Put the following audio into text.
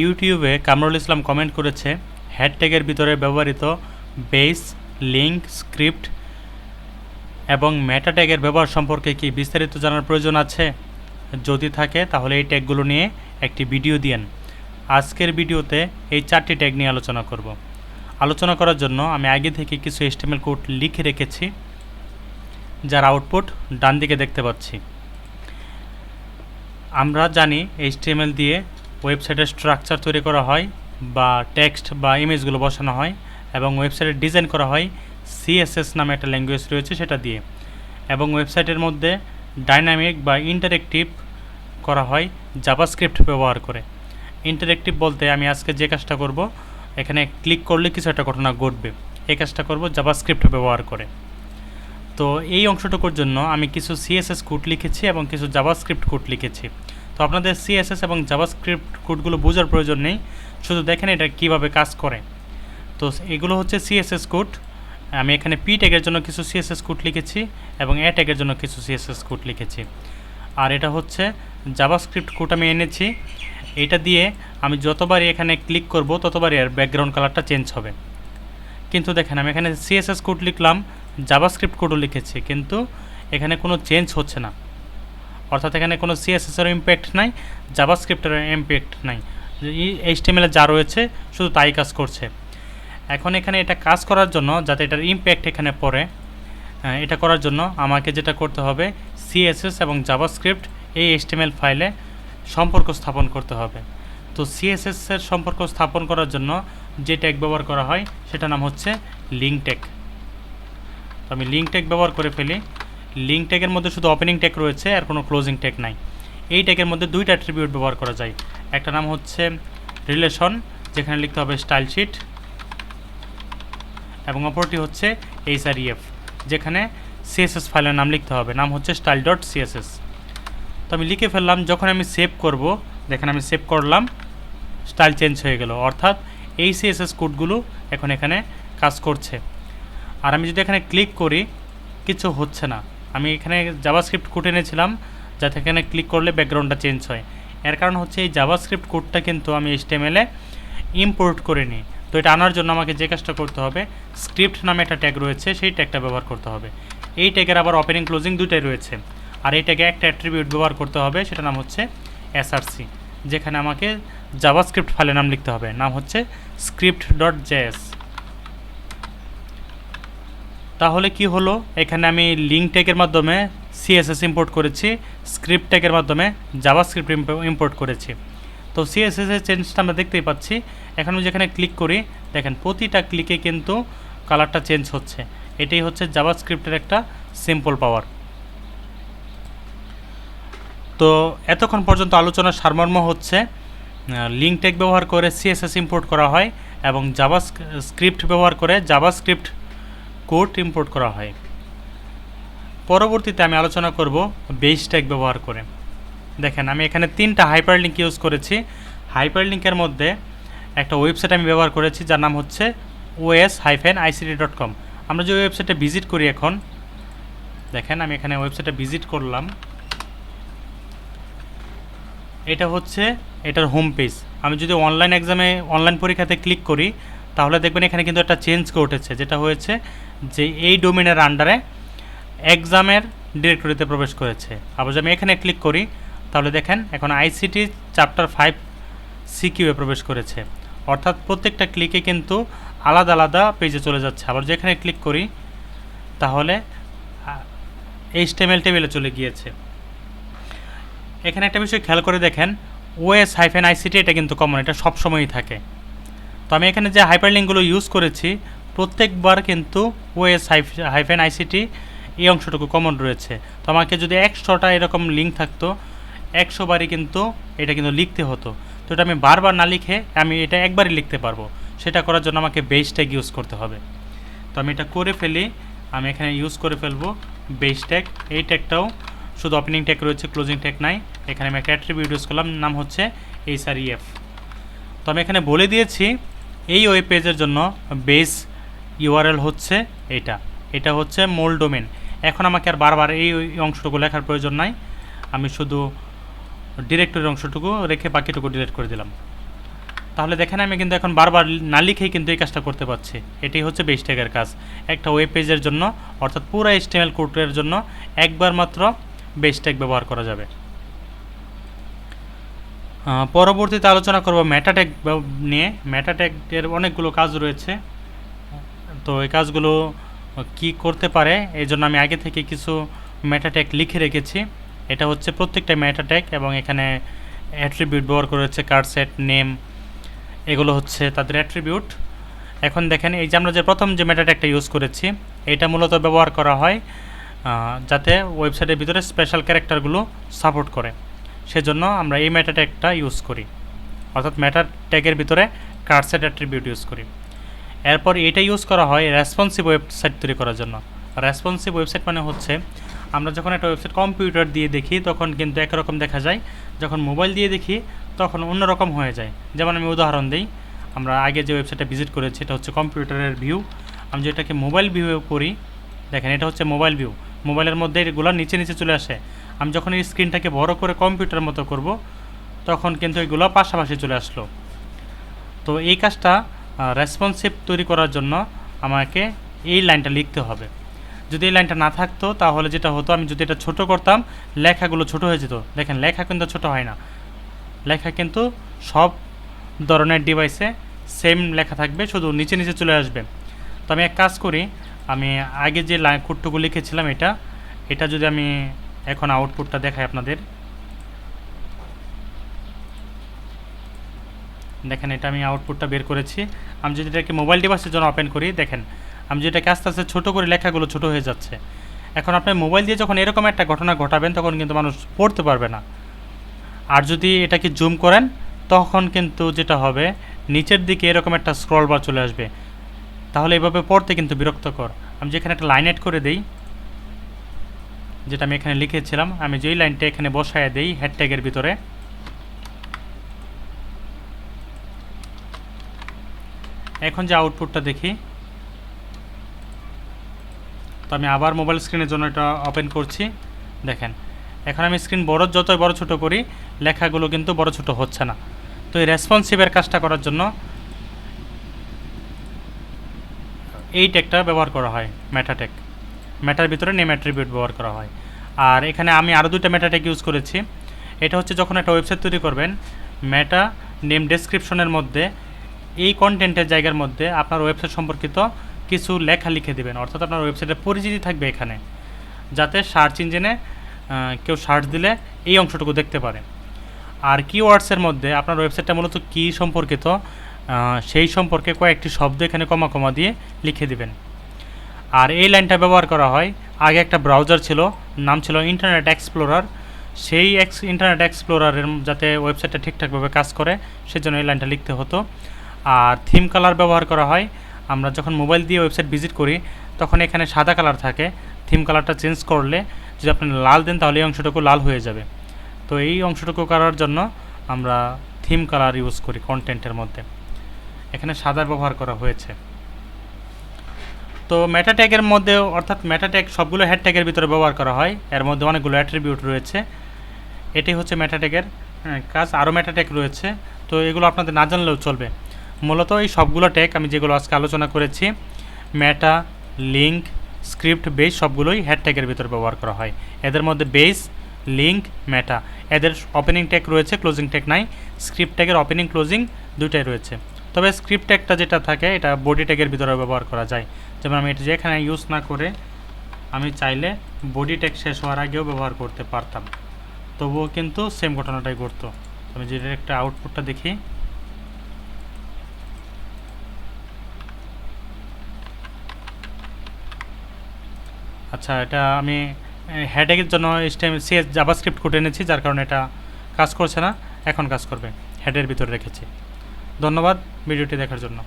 ইউটিউবে কামরুল ইসলাম কমেন্ট করেছে হ্যাড ট্যাগের ভিতরে ব্যবহৃত বেস লিঙ্ক স্ক্রিপ্ট এবং মেটা ট্যাগের ব্যবহার সম্পর্কে কি বিস্তারিত জানার প্রয়োজন আছে? যদি থাকে, তাহলে এই ট্যাগগুলো নিয়ে একটি ভিডিও দিয়েন। আজকের ভিডিওতে এই চারটি ট্যাগ নিয়ে আলোচনা করব। আলোচনা করার জন্য আমি আগে থেকে কিছু এস্টিমেল কোড লিখে রেখেছি, যার আউটপুট ডান দিকে দেখতে পাচ্ছি। আমরা জানি এইচটিএমএল দিয়ে ওয়েবসাইটের স্ট্রাকচার তৈরি করা হয় বা টেক্সট বা ইমেজগুলো বসানো হয় এবং ওয়েবসাইটের ডিজাইন করা হয় সিএসএস নামে একটা ল্যাঙ্গুয়েজ রয়েছে সেটা দিয়ে। এবং ওয়েবসাইটের মধ্যে ডাইনামিক বা ইন্টারেক্টিভ করা হয় জাভাস্ক্রিপ্ট ব্যবহার করে। ইন্টারেক্টিভ বলতে আমি আজকে যে কাজটা করব, এখানে ক্লিক করলে কিছু একটা ঘটনা ঘটবে। এই কাজটা করব জাভাস্ক্রিপ্ট ব্যবহার করে। তো এই অংশটুকুর জন্য আমি কিছু সিএসএস কোড লিখেছি এবং কিছু জাভাস্ক্রিপ্ট কোড লিখেছি। তো আপনাদের সিএসএস এবং জাভাস্ক্রিপ্ট কোডগুলো বোঝার প্রয়োজন নেই। শুধু দেখেন এটা কীভাবে কাজ করে। তো এগুলো হচ্ছে সিএসএস কোড। আমি এখানে পি ট্যাগের জন্য কিছু সিএসএস কোড লিখেছি এবং এ ট্যাগের জন্য কিছু সিএসএস কোড লিখেছি। আর এটা হচ্ছে জাভাস্ক্রিপ্ট কোড আমি এনেছি। এটা দিয়ে আমি যতবারই এখানে ক্লিক করব, ততবারই এর ব্যাকগ্রাউন্ড কালারটা চেঞ্জ হবে। কিন্তু দেখেন, আমি এখানে সিএসএস কোড লিখলাম জাভাস্ক্রিপ্ট কোডও লিখেছি, কিন্তু এখানে কোনো চেঞ্জ হচ্ছে না। অর্থাৎ এখানে কোনো সিএসএসের ইম্প্যাক্ট নাই জাভাস্ক্রিপ্টের ইম্প্যাক্ট নাই। এইচটিএমএলে যা রয়েছে, শুধু তাই কাজ করছে। এখন এখানে এটা কাজ করার জন্য, যাতে এটার ইম্প্যাক্ট এখানে পড়ে এটা করার জন্য আমাকে যেটা করতে হবে সিএসএস এবং জাভাস্ক্রিপ্ট এই এইচটিএমএল ফাইলে সম্পর্ক স্থাপন করতে হবে। তো সিএসএস এর সম্পর্ক স্থাপন করার জন্য যে ট্যাগ ব্যবহার করা হয় সেটা নাম হচ্ছে লিঙ্ক ট্যাগ তো আমি লিঙ্ক ট্যাগ ব্যবহার করে ফেলি। লিঙ্ক ট্যাগের মধ্যে শুধু ওপেনিং ট্যাগ রয়েছে, আর কোনো ক্লোজিং ট্যাগ নাই। এই ট্যাগের মধ্যে দুইটা অ্যাট্রিবিউট ব্যবহার করা যায়। একটা নাম হচ্ছে রিলেশন যেখানে লিখতে হবে স্টাইল শিট এবং অপরটি হচ্ছে এইচআরইএফ যেখানে সিএসএস ফাইলের নাম লিখতে হবে। নাম হচ্ছে স্টাইল ডট সিএসএস তো আমি লিখে ফেললাম, যখন আমি সেভ করব দেখেন আমি সেভ করলাম স্টাইল চেঞ্জ হয়ে গেল। অর্থাৎ এই সিএসএস কোডগুলো এখন এখানে কাজ করছে। আর আমি যদি এখানে ক্লিক করি, কিছু হচ্ছে না। আমি এখানে জাভাস্ক্রিপ্ট কোড এনেছিলাম, যাতে এখানে ক্লিক করলে ব্যাকগ্রাউন্ডটা চেঞ্জ হয়। এর কারণ হচ্ছে এই জাভাস্ক্রিপ্ট কোডটা কিন্তু আমি এইচটিএমএলে ইম্পোর্ট করে নিই। তো এটা আনার জন্য আমাকে যে কাজটা করতে হবে স্ক্রিপ্ট নামে একটা ট্যাগ রয়েছে, সেই ট্যাগটা ব্যবহার করতে হবে। এই ট্যাগের আবার ওপেনিং ক্লোজিং দুটাই রয়েছে। আর এই ট্যাগে একটা অ্যাট্রিবিউট ব্যবহার করতে হবে সেটা নাম হচ্ছে এসআরসি যেখানে আমাকে জাভাস্ক্রিপ্ট ফাইলের নাম লিখতে হবে। নাম হচ্ছে স্ক্রিপ্ট ডট জেএস তাহলে কি হলো? এখানে আমি লিঙ্ক ট্যাগের মাধ্যমে সিএসএস ইম্পোর্ট করেছি স্ক্রিপ্ট ট্যাগের মাধ্যমে জাভাস্ক্রিপ্ট ইম্পোর্ট করেছি। তো সিএসএস এর চেঞ্জটা আমরা দেখতেই পাচ্ছি। এখন আমি যেখানে ক্লিক করি, দেখেন প্রতিটা ক্লিকে কিন্তু কালারটা চেঞ্জ হচ্ছে। এটাই হচ্ছে জাভাস্ক্রিপ্টের একটা সিম্পল পাওয়ার তো এতক্ষণ পর্যন্ত আলোচনার সারমর্ম হচ্ছে লিঙ্ক ট্যাগ ব্যবহার করে সিএসএস ইম্পোর্ট করা হয় এবং জাভা স্ক্রিপ্ট ব্যবহার করে জাভাস্ক্রিপ্ট কোড ইম্পোর্ট করা হয়। পরবর্তীতে আমি আলোচনা করব বেস ট্যাগ ব্যবহার করে। দেখেন, আমি এখানে তিনটা হাইপার লিঙ্ক ইউজ করেছি। হাইপার লিঙ্কের মধ্যে একটা ওয়েবসাইট আমি ব্যবহার করেছি, যার নাম হচ্ছে OS hyphen ICD dot com আমরা যে ওয়েবসাইটে ভিজিট করি এখন, দেখেন, আমি এখানে ওয়েবসাইটে ভিজিট করলাম। এটা হচ্ছে এটার হোম পেজ আমি যদি অনলাইন এক্সামে অনলাইন পরীক্ষাতে ক্লিক করি, তাহলে দেখবেন এখানে কিন্তু একটা চেঞ্জ উঠেছে যেটা হয়েছে যে এই ডোমেনের আন্ডারে এক্সামের ডিরেক্টরিতে প্রবেশ করেছে। আবার যদি আমি এখানে ক্লিক করি, তাহলে দেখেন এখন আইসিটি চ্যাপ্টার ফাইভ সিকিউয়ে প্রবেশ করেছে। অর্থাৎ প্রত্যেকটা ক্লিকে কিন্তু আলাদা আলাদা পেজে চলে যাচ্ছে। আবার যেখানে ক্লিক করি, তাহলে এইচ টেমেল টেবিলে চলে গিয়েছে। এখানে একটা বিষয় খেয়াল করে দেখেন ওএস হাইফেন আইসিটি এটা কিন্তু কমন এটা সবসময়ই থাকে। তো আমি এখানে যে হাইপার লিঙ্কগুলো ইউজ করেছি প্রত্যেকবার কিন্তু ওএস হাইফেন আইসিটি এই অংশটুকু কমন রয়েছে। তো আমাকে যদি একশোটা এরকম লিঙ্ক থাকতো, একশো বারই কিন্তু এটা কিন্তু লিখতে হতো। তো এটা আমি বারবার না লিখে আমি এটা একবারই লিখতে পারব। সেটা করার জন্য আমাকে বেস ট্যাগ ইউজ করতে হবে। তো আমি এটা করে ফেলি। আমি এখানে ইউজ করে ফেলব বেস ট্যাগ এই ট্যাগটাও শুধু ওপেনিং ট্যাগ রয়েছে ক্লোজিং ট্যাগ নাই। এখানে আমি একটা অ্যাট্রিবিউট ইউজ করলাম, নাম হচ্ছে এইচ আর ইএফ তো আমি এখানে বলে দিয়েছি, এই ওয়েব পেজের জন্য বেস ইউআরএল হচ্ছে এটা। এটা হচ্ছে মূল ডোমেন। এখন আমাকে আর বারবার এই অংশটুকু লেখার প্রয়োজন নাই। আমি শুধু ডিরেক্টরির অংশটুকু রেখে বাকিটুকু ডিলিট করে দিলাম। তাহলে দেখেন আমি কিন্তু এখন বারবার না লিখেই কিন্তু এই কাজটা করতে পারছি। এটাই হচ্ছে বেস ট্যাগের কাজ। একটা ওয়েব পেজের জন্য, অর্থাৎ পুরো এইচটিএমএল কোডের জন্য একবার মাত্র বেস ট্যাগ ব্যবহার করা যাবে। পরবর্তীতে আলোচনা করব মেটাট্যাগ নিয়ে। মেটাট্যাগের অনেকগুলো কাজ রয়েছে। তো এই কাজগুলো কি করতে পারে? এই জন্য আমি আগে থেকে কিছু মেটাট্যাগ লিখে রেখেছি। এটা হচ্ছে প্রত্যেকটা মেটাট্যাগ এবং এখানে অ্যাট্রিবিউট ব্যবহার করে হচ্ছে কার্ড সেট নেম এগুলো হচ্ছে তাদের অ্যাট্রিবিউট এখন দেখেন, এই যে আমরা যে প্রথম যে মেটাট্যাগটা ইউজ করেছি, এটা মূলত ব্যবহার করা হয় যাতে ওয়েবসাইটের ভিতরে স্পেশাল ক্যারেক্টারগুলো সাপোর্ট করে। সেজন্য আমরা এই মেটা ট্যাগটা ইউজ করি। অর্থাৎ মেটা ট্যাগের ভিতরে কার্ডসেট অ্যাট্রিবিউট ইউজ করি। এরপর এটা ইউজ করা হয় রেসপন্সিভ ওয়েবসাইট তৈরি করার জন্য। রেসপন্সিভ ওয়েবসাইট মানে হচ্ছে, আমরা যখন একটা ওয়েবসাইট কম্পিউটার দিয়ে দেখি, তখন কিন্তু একরকম দেখা যায়। যখন মোবাইল দিয়ে দেখি, তখন অন্যরকম হয়ে যায়। যেমন আমি উদাহরণ দিই, আমরা আগে যে ওয়েবসাইটটা ভিজিট করেছি, এটা হচ্ছে কম্পিউটারের ভিউ আমি যেটাকে মোবাইল ভিউ করি, দেখেন এটা হচ্ছে মোবাইল ভিউ মোবাইলের মধ্যে এগুলো নিচে নিচে চলে আসে। আমি যখন এই স্ক্রিনটাকে বড় করে কম্পিউটার মতো করব, তখন কিন্তু এগুলো পাশাপাশি চলে আসলো। তো এই কাজটা রেসপন্সিভ তৈরি করার জন্য আমাকে এই লাইনটা লিখতে হবে। যদি এই লাইনটা না থাকতো, তাহলে যেটা হতো, আমি যদি এটা ছোট করতাম, লেখাগুলো ছোট হয়ে যেত। দেখেন, লেখা কিন্তু ছোট হয় না। লেখা কিন্তু সব ধরনের ডিভাইসে সেম লেখা থাকবে, শুধু নিচে নিচে চলে আসবে। তো আমি এক কাজ করি, আমি আগে যে লাইন কোডটুকু লিখেছিলাম এটা এটা যদি আমি এখন আউটপুটটা দেখাই আপনাদের দেখেন, এটা আমি আউটপুটটা বের করেছি। আমি যদি এটাকে মোবাইল ডিভাইসের জন্য ওপেন করি, দেখেন, আমি যেটাকে আস্তে আস্তে ছোটো করে লেখাগুলো ছোট হয়ে যাচ্ছে। এখন আপনি মোবাইল দিয়ে যখন এরকম একটা ঘটনা ঘটাবেন, তখন কিন্তু মানুষ পড়তে পারবে না। আর যদি এটাকে জুম করেন, তখন কিন্তু যেটা হবে, নিচের দিকে এরকম একটা স্ক্রল বার চলে আসবে। তাহলে এভাবে পড়তে কিন্তু বিরক্তকর। আমি যেখানে একটা লাইন এড করে দেই, যেটা আমি এখানে লিখেছিলাম, আমি যেই লাইনটা এখানে বসায় দেই হ্যাশট্যাগের ভিতরে এখন যে আউটপুটটা দেখি, তো আমি আবার মোবাইল স্ক্রিনের জন্য এটা ওপেন করছি। দেখেন, এখন আমি স্ক্রিন বড়, যতই বড় ছোট করি, লেখাগুলো কিন্তু বড় ছোট হচ্ছে না। তো এই রেসপন্সিভের কাজটা করার জন্য এই ট্যাগটা ব্যবহার করা হয় ম্যাটাটেক ম্যাটার ভিতরে নেম অ্যাট্রিবিউট ব্যবহার করা হয়। আর এখানে আমি আরও দুইটা ম্যাটাটেক ইউজ করেছি। এটা হচ্ছে যখন একটা ওয়েবসাইট তৈরি করবেন ম্যাটা নেম ডেসক্রিপশনের মধ্যে এই কন্টেন্টের জায়গার মধ্যে আপনার ওয়েবসাইট সম্পর্কিত কিছু লেখা লিখে দেবেন। অর্থাৎ আপনার ওয়েবসাইটের পরিচিতি থাকবে এখানে। যাতে সার্চ ইঞ্জিনে কেউ সার্চ দিলে এই অংশটুকু দেখতে পারে। আর কিওয়ার্ডসের মধ্যে আপনার ওয়েবসাইটটা মূলত কী সম্পর্কিত সেই সম্পর্কে কয়েকটি শব্দ এখানে কমা কমা দিয়ে লিখে দিবেন। আর এই লাইনটা ব্যবহার করা হয়, আগে একটা ব্রাউজার ছিল, নাম ছিল ইন্টারনেট এক্সপ্লোরার সেই এক্স ইন্টারনেট এক্সপ্লোরারের যাতে ওয়েবসাইটটা ঠিকঠাকভাবে কাজ করে, সেজন্য এই লাইনটা লিখতে হতো। আর থিম কালার ব্যবহার করা হয়। আমরা যখন মোবাইল দিয়ে ওয়েবসাইট ভিজিট করি, তখন এখানে সাদা কালার থাকে। থিম কালারটা চেঞ্জ করলে যদি আপনি লাল দেন, তাহলে এই অংশটুকু লাল হয়ে যাবে। তো এই অংশটুকু করার জন্য আমরা থিম কালার ইউজ করি কন্টেন্টের মধ্যে। এখানে সাদা ব্যবহার করা হয়েছে। তো মেটা ট্যাগের মধ্যে, অর্থাৎ মেটা ট্যাগ সবগুলো হ্যাড ট্যাগের ভিতরে ব্যবহার করা হয়। এর মধ্যে অনেকগুলো অ্যাট্রিবিউট রয়েছে। এটি হচ্ছে মেটা ট্যাগের কাজ আরও মেটা ট্যাগ রয়েছে। তো এগুলো আপনাদের না জানলেও চলবে। মূলত এই সবগুলো ট্যাগ আমি যেগুলো আজকে আলোচনা করেছি মেটা লিঙ্ক স্ক্রিপ্ট বেস সবগুলোই হ্যাড ট্যাগের ভিতরে ব্যবহার করা হয়। এদের মধ্যে বেস লিঙ্ক মেটা এদের ওপেনিং ট্যাগ রয়েছে ক্লোজিং ট্যাগ নাই। স্ক্রিপ্ট ট্যাগের ওপেনিং ক্লোজিং দুইটাই রয়েছে। তবে স্ক্রিপ্ট ট্যাগটা যেটা থাকে, এটা বডি ট্যাগের ভিতরে ব্যবহার করা যায়। যেমন আমি এটা যেখানে ইউজ না করে, আমি চাইলে বডি ট্যাগ শেষ হওয়ার আগেও ব্যবহার করতে পারতাম। তবুও কিন্তু সেম ঘটনাটাই ঘটতো। আমি যদি একটা আউটপুটটা দেখি আচ্ছা এটা আমি হেডেকের জন্য সিএস জাভাস্ক্রিপ্ট কোড এনেছি, যার কারণে এটা কাজ করছে না। এখন কাজ করবে হেডের ভিতরে রেখেছি। ধন্যবাদ ভিডিওটি দেখার জন্য।